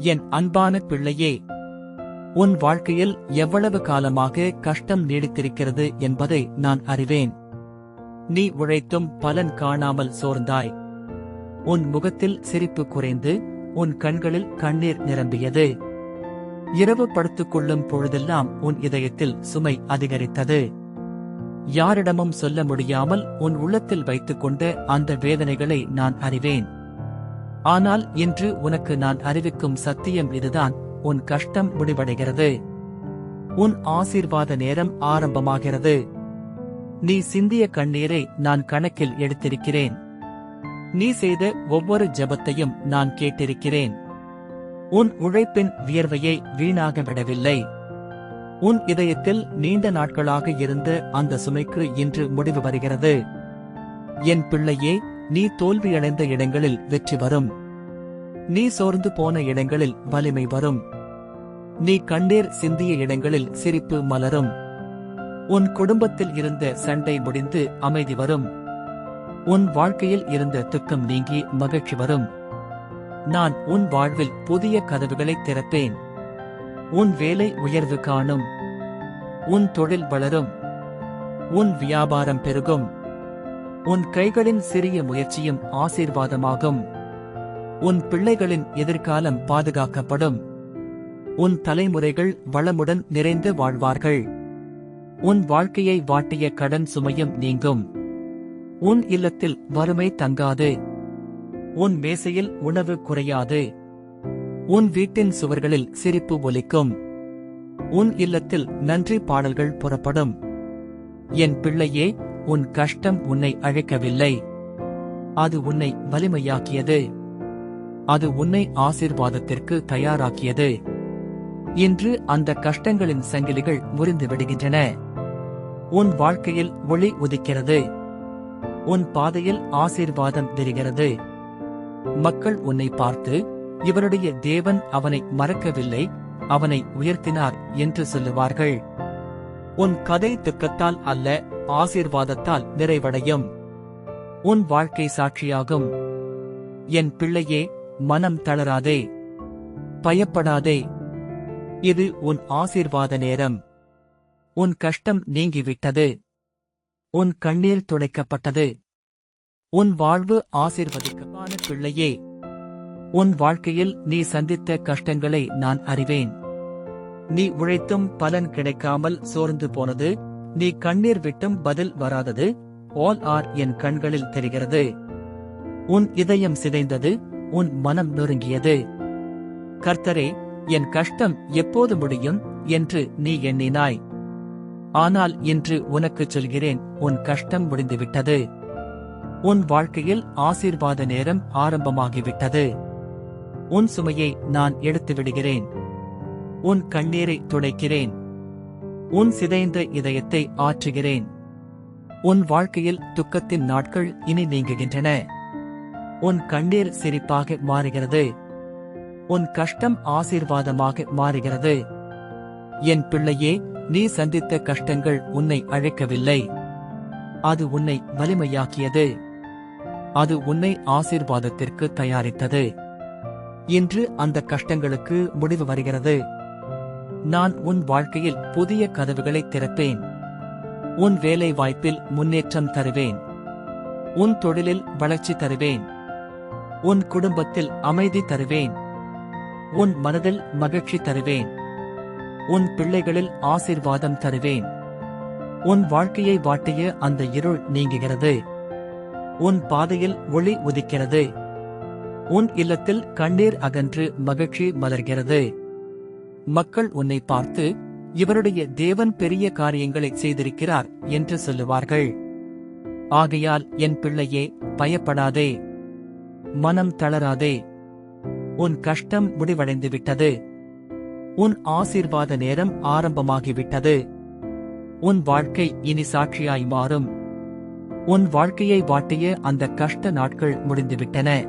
என் அன்பான பிள்ளையே உன் வாழ்க்கையில் எவ்வளவு காலமாக கஷ்டம் நீடித்திருக்கிறது என்பதை நான் அறிவேன். நீ உழைத்தும் பலன் காணாமல் சோர்ந்தாய். உன் முகத்தில் சிரிப்பு குறைந்து உன் கண்களில் கண்ணீர் நிரம்பியது. இரவு படுத்துக் கொள்ளும் பொழுதெல்லாம் உன் இதயத்தில் சுமை அதிகரித்தது. யாரிடமும் சொல்ல முடியாமல் உன் உள்ளத்தில் வைத்துக்கொண்ட அந்த வேதனைகளை நான் அறிவேன். ஆனால் இன்று உனக்கு நான் அறிவிக்கும் சத்தியம் இதுதான். உன் கஷ்டம் முடிவடைகிறது. உன் ஆசீர்வாத நேரம் ஆரம்பமாகிறது. நீ சிந்திய கண்ணீரை நான் கணக்கில் எடுத்திருக்கிறேன். நீ செய்த ஒவ்வொரு ஜெபத்தையும் நான் கேட்டிருக்கிறேன். உன் உழைப்பின் வியர்வையை வீணாக விடவில்லை உன் இதயத்தில் நீண்ட நாட்களாக இருந்த அந்த சுமைக்கு இன்று முடிவு வருகிறது. என் பிள்ளையே நீ தோல்வியடைந்த இடங்களில் வெற்றி வரும். நீ சோர்ந்து போன இடங்களில் வலிமை வரும். நீ கண்ணீர் சிந்திய இடங்களில் சிரிப்பு மலரும். உன் குடும்பத்தில் இருந்த சண்டை முடிந்து அமைதி வரும். உன் வாழ்க்கையில் இருந்த துக்கம் நீங்கி மகிழ்ச்சி வரும். நான் உன் வாழ்வில் புதிய கதவுகளை திறப்பேன். உன் வேலை உயர்வு காணும். உன் தொழில் வளரும். உன் வியாபாரம் பெருகும். உன் கைகளின் சிறிய முயற்சியும் ஆசீர்வாதமாகும். உன் பிள்ளைகளின் எதிர்காலம் பாதுகாக்கப்படும். உன் தலைமுறைகள் வளமுடன் நிறைந்து வாழ்வார்கள். உன் வாழ்க்கையை வாட்டிய கடன் சுமையும் நீங்கும். உன் இல்லத்தில் வறுமை தங்காது. உன் மேசையில் உணவு குறையாது. உன் வீட்டின் சுவர்களில் சிரிப்பு ஒலிக்கும். உன் இல்லத்தில் நன்றி பாடல்கள் புறப்படும். என் பிள்ளையே உன் கஷ்டம் உன்னை அழைக்கவில்லை. அது உன்னை வலிமையாக்கியது. அது உன்னை ஆசீர்வாதத்திற்கு தயாராக்கியது. இன்று அந்த கஷ்டங்களின் சங்கிலிகள் முறிந்து விடுகின்றன. உன் வாழ்க்கையில் ஒளி உதிக்கிறது. உன் பாதையில் ஆசீர்வாதம் தெரிகிறது. மக்கள் உன்னை பார்த்து இவருடைய தேவன் அவனை மறக்கவில்லை அவனை உயர்த்தினார் என்று சொல்லுவார்கள். உன் கதை துக்கத்தால் அல்ல ஆசீர்வாதத்தால் நிறைவடையும். உன் வாழ்க்கை சாட்சியாகும். என் பிள்ளையே மனம் தளராதே. பயப்படாதே. இது உன் ஆசீர்வாத நேரம். உன் கஷ்டம் நீங்கிவிட்டது. உன் கண்ணீர் துடைக்கப்பட்டது. உன் வாழ்வு ஆசீர்வதிக்கமான பிள்ளையே. உன் வாழ்க்கையில் நீ சந்தித்த கஷ்டங்களை நான் அறிவேன். நீ உழைத்தும் பலன் கிடைக்காமல் சோர்ந்து போனது. நீ கண்ணீர் விட்டும் பதில் வராதது. ஆல் ஆர் என் கண்களில் தெரிகிறது. உன் இதயம் சிதைந்தது. உன் மனம் நொறுங்கியது கர்த்தரே என் கஷ்டம் எப்போது முடியும் என்று நீ எண்ணினாய். ஆனால் இன்று உனக்குச் சொல்கிறேன் உன் கஷ்டம் முடிந்துவிட்டது. உன் வாழ்க்கையில் ஆசீர்வாத நேரம் ஆரம்பமாகிவிட்டது. உன் சுமையை நான் எடுத்து விடுகிறேன். உன் கண்ணீரை துடைக்கிறேன். உன் சிதைந்த இதயத்தை ஆற்றுகிறேன். உன் வாழ்க்கையில் துக்கத்தின் நாட்கள் இனி நீங்குகின்றன. உன் கண்ணீர் சிரிப்பாக மாறுகிறது. உன் கஷ்டம் ஆசீர்வாதமாக மாறுகிறது. என் பிள்ளையே நீ சந்தித்த கஷ்டங்கள் உன்னை அழைக்கவில்லை. அது உன்னை வலிமையாக்கியது. அது உன்னை ஆசீர்வாதத்திற்கு தயாரித்தது. இன்று அந்த கஷ்டங்களுக்கு முடிவு வருகிறது. நான் உன் வாழ்க்கையில் புதிய கதவுகளை திறப்பேன். உன் வேலை வாய்ப்பில் முன்னேற்றம் தருவேன். உன் தொழிலில் வளர்ச்சி தருவேன். உன் குடும்பத்தில் அமைதி தருவேன். உன் மனதில் மகிழ்ச்சி தருவேன். உன் பிள்ளைகளில் ஆசீர்வாதம் தருவேன். உன் வாழ்க்கையை வாட்டிய அந்த இருள் நீங்குகிறது. உன் பாதையில் ஒளி உதிக்கிறது. உன் இல்லத்தில் கண்ணீர் அகன்று மகிழ்ச்சி மலர்கிறது. மக்கள் உன்னை பார்த்து இவருடைய தேவன் பெரிய காரியங்களை செய்திருக்கிறார் என்று சொல்லுவார்கள். ஆகையால் என் பிள்ளையே பயப்படாதே. மனம் தளராதே. உன் கஷ்டம் முடிவடைந்து விட்டது உன் ஆசீர்வாத நேரம் ஆரம்பமாகிவிட்டது. உன் வாழ்க்கை இனி சாட்சியாய் மாறும். உன் வாழ்க்கையை வாட்டிய அந்த கஷ்ட நாட்கள் முடிந்துவிட்டன.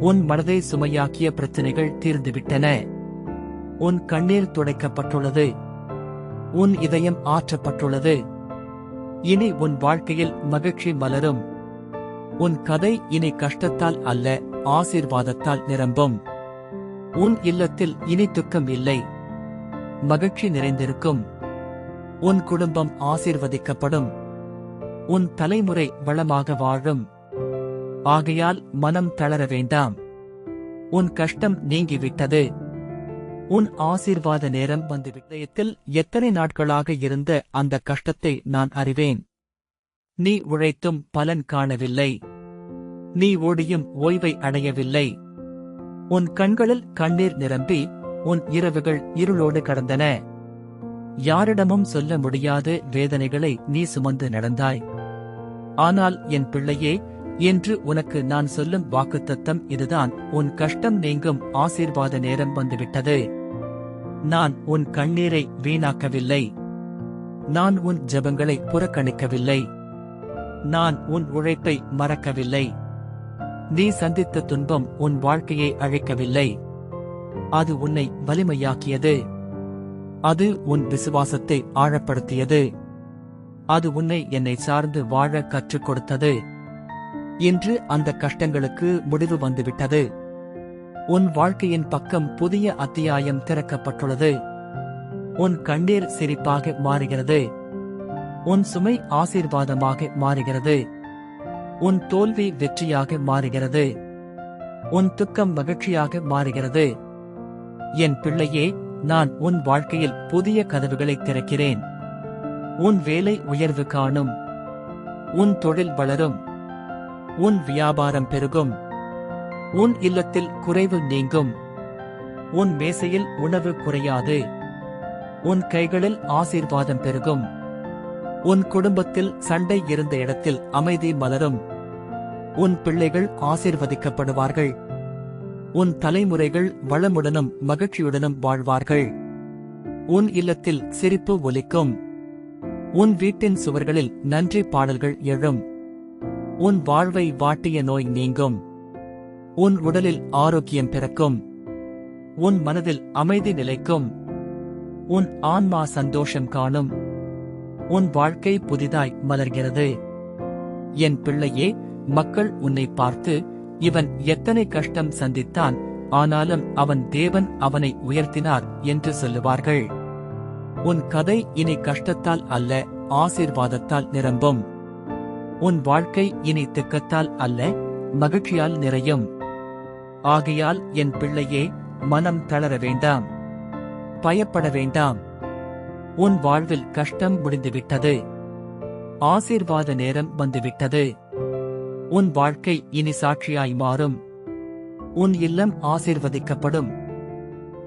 உன் மனதை சுமையாக்கிய பிரச்சனைகள் தீர்ந்துவிட்டன. உன் கண்ணீர் துடைக்கப்பட்டுள்ளது. உன் இதயம் ஆற்றப்பட்டுள்ளது. இனி உன் வாழ்க்கையில் மகிழ்ச்சி மலரும். உன் கதை இனி கஷ்டத்தால் அல்ல ஆசீர்வாதத்தால் நிரம்பும். உன் இல்லத்தில் இனி துக்கம் இல்லை. மகிழ்ச்சி நிறைந்திருக்கும். உன் குடும்பம் ஆசீர்வதிக்கப்படும். உன் தலைமுறை வளமாக வாழும். ஆகையால் மனம் தளர வேண்டாம். உன் கஷ்டம் நீங்கிவிட்டது. உன் ஆசீர்வாத நேரம் வந்து விடயத்தில் எத்தனை நாட்களாக இருந்த அந்த கஷ்டத்தை நான் அறிவேன். நீ உழைத்தும் பலன் காணவில்லை. நீ ஓடியும் ஓய்வை அடையவில்லை. உன் கண்களில் கண்ணீர் நிரம்பி உன் இரவுகள் இருளோடு கடந்தன. யாரிடமும் சொல்ல முடியாத வேதனைகளை நீ சுமந்து நடந்தாய். ஆனால் என் பிள்ளையே என்று உனக்கு நான் சொல்லும் வாக்குத்தத்தம் இதுதான். உன் கஷ்டம் நீங்கும் ஆசீர்வாத நேரம் வந்துவிட்டது. நான் உன் கண்ணீரை வீணாக்கவில்லை. நான் உன் ஜெபங்களை புறக்கணிக்கவில்லை. நான் உன் உழைப்பை மறக்கவில்லை. நீ சந்தித்த துன்பம் உன் வாழ்க்கையை அழைக்கவில்லை. அது உன்னை வலிமையாக்கியது. அது உன் விசுவாசத்தை ஆழப்படுத்தியது. அது உன்னை என்னை சார்ந்து வாழ கற்றுக் கொடுத்தது. இன்று அந்த கஷ்டங்களுக்கு முடிவு வந்துவிட்டது. உன் வாழ்க்கையின் பக்கம் புதிய அத்தியாயம் திறக்கப்பட்டுள்ளது. உன் கண்ணீர் சிரிப்பாக மாறுகிறது. உன் சுமை ஆசீர்வாதமாக மாறுகிறது. உன் தோல்வி வெற்றியாக மாறுகிறது. உன் துக்கம் மகிழ்ச்சியாக மாறுகிறது. என் பிள்ளையே நான் உன் வாழ்க்கையில் புதிய கதவுகளை திறக்கிறேன். உன் வேலை உயர்வு காணும். உன் தொழில் வளரும். உன் வியாபாரம் பெருகும். உன் இல்லத்தில் குறைவு நீங்கும். உன் மேசையில் உணவு குறையாது. உன் கைகளில் ஆசீர்வாதம் பெருகும். உன் குடும்பத்தில் சண்டை இருந்த இடத்தில் அமைதி மலரும். உன் பிள்ளைகள் ஆசீர்வதிக்கப்படுவார்கள். உன் தலைமுறைகள் வளமுடனும் மகிழ்ச்சியுடனும் வாழ்வார்கள். உன் இல்லத்தில் சிரிப்பு ஒலிக்கும். உன் வீட்டின் சுவர்களில் நன்றி பாடல்கள் எழும். உன் வாழ்வை வாட்டிய நோய் நீங்கும். உன் உடலில் ஆரோக்கியம் பிறக்கும். உன் மனதில் அமைதி நிலைக்கும். உன் ஆன்மா சந்தோஷம் காணும். உன் வாழ்க்கை புதிதாய் மலர்கிறது. என் பிள்ளையே மக்கள் உன்னை பார்த்து இவன் எத்தனை கஷ்டம் சந்தித்தான் ஆனாலும் அவன் தேவன் அவனை உயர்த்தினார் என்று சொல்லுவார்கள். உன் கதை இனி கஷ்டத்தால் அல்ல ஆசீர்வாதத்தால் நிரம்பும். உன் வாழ்க்கை இனி திக்கத்தால் அல்ல மகிழ்ச்சியால் நிறையும். ஆகையால் என் பிள்ளையே மனம் தளர வேண்டாம். பயப்பட வேண்டாம். உன் வாழ்வில் கஷ்டம் முடிந்துவிட்டது. ஆசீர்வாத நேரம் வந்துவிட்டது. உன் வாழ்க்கை இனி சாட்சியாய் மாறும். உன் இல்லம் ஆசீர்வதிக்கப்படும்.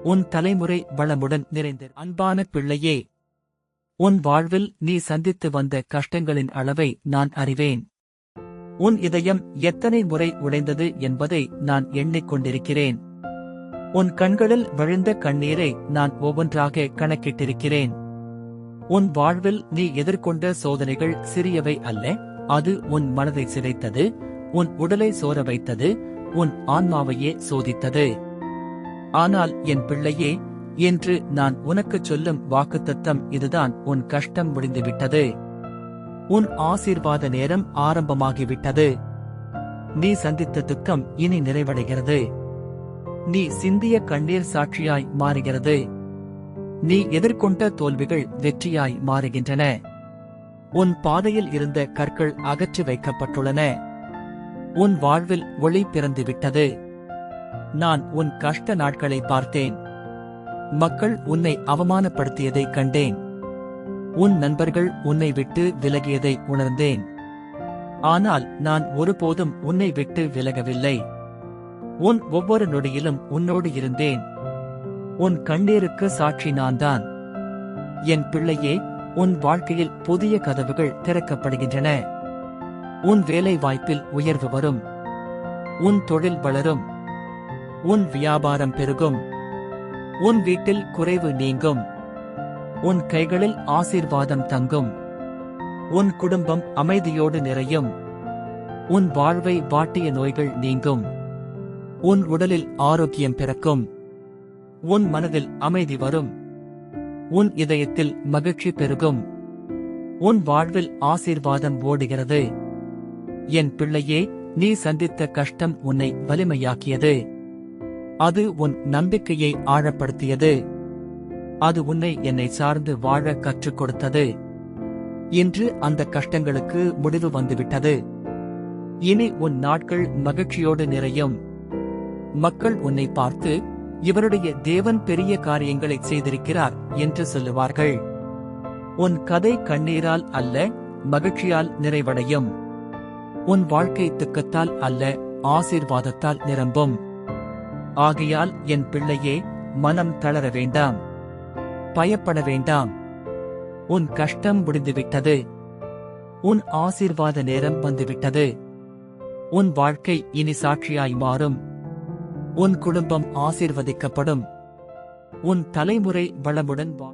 உன் தலைமுறை வளமுடன் நிறைந்த. அன்பான பிள்ளையே உன் வாழ்வில் நீ சந்தித்து வந்த கஷ்டங்களின் அளவை நான் அறிவேன். உன் இதயம் எத்தனை முறை உடைந்தது என்பதை நான் எண்ணிக்கொண்டிருக்கிறேன். உன் கண்களில் விழுந்த கண்ணீரை நான் ஒவ்வொன்றாக கணக்கிட்டிருக்கிறேன். உன் வாழ்வில் நீ எதிர்கொண்ட சோதனைகள் சிறியவை அல்ல அது உன் மனதை சிதைத்தது உன் உடலை சோர வைத்தது உன் ஆன்மாவையே சோதித்தது. ஆனால் என் பிள்ளையே என்று நான் உனக்குச் சொல்லும் வாக்குத்தத்தம் இதுதான் உன் கஷ்டம் முடிந்துவிட்டது. உன் ஆசீர்வாத நேரம் ஆரம்பமாகிவிட்டது. நீ சந்தித்த துக்கம் இனி நிறைவடைகிறது. நீ சிந்திய கண்ணீர் சாட்சியாய் மாறுகிறது. நீ எதிர்கொண்ட தோல்விகள் வெற்றியாய் மாறுகின்றன. உன் பாதையில் இருந்த கற்கள் அகற்றி வைக்கப்பட்டுள்ளன. உன் வாழ்வில் ஒளி பிறந்துவிட்டது. நான் உன் கஷ்ட நாட்களை பார்த்தேன். மக்கள் உன்னை அவமானப்படுத்தியதைக் கண்டேன். உன் நண்பர்கள் உன்னை விட்டு விலகியதை உணர்ந்தேன். ஆனால் நான் ஒருபோதும் உன்னை விட்டு விலகவில்லை. உன் ஒவ்வொரு நொடியிலும் உன்னோடு இருந்தேன். உன் கண்ணீருக்கு சாட்சி நான்தான். என் பிள்ளையே உன் வாழ்க்கையில் புதிய கதவுகள் திறக்கப்படுகின்றன. உன் வேலை வாய்ப்பில் உயர்வு வரும். உன் தொழில் வளரும். உன் வியாபாரம் பெருகும். உன் வீட்டில் குறைவு நீங்கும். உன் கைகளில் ஆசீர்வாதம் தங்கும். உன் குடும்பம் அமைதியோடு நிறையும். உன் வாழ்வை வாட்டிய நோய்கள் நீங்கும். உன் உடலில் ஆரோக்கியம் பிறக்கும். உன் மனதில் அமைதி வரும். உன் இதயத்தில் மகிழ்ச்சி பெருகும். உன் வாழ்வில் ஆசீர்வாதம் ஓடுகிறது. என் பிள்ளையே நீ சந்தித்த கஷ்டம் உன்னை வலிமையாக்கியது. அது உன் நம்பிக்கையை ஆழப்படுத்தியது. அது உன்னை என்னை சார்ந்து வாழ கற்றுக் கொடுத்தது. இன்று அந்த கஷ்டங்களுக்கு முடிவு வந்துவிட்டது. இனி உன் நாட்கள் மகிழ்ச்சியோடு நிறையும். மக்கள் உன்னை பார்த்து இவருடைய தேவன் பெரிய காரியங்களை செய்திருக்கிறார் என்று சொல்லுவார்கள். உன் கதை கண்ணீரால் அல்ல மகிழ்ச்சியால் நிறைவடையும். உன் வாழ்க்கை துக்கத்தால் அல்ல ஆசீர்வாதத்தால் நிரம்பும். ஆகையால் என் பிள்ளையே மனம் தளர வேண்டாம். பயப்பட வேண்டாம். உன் கஷ்டம் முடிந்துவிட்டது. உன் ஆசீர்வாத நேரம் வந்துவிட்டது. உன் வாழ்க்கை இனி சாட்சியாய் மாறும். உன் குடும்பம் ஆசீர்வதிக்கப்படும். உன் தலைமுறை வளமுடன் வா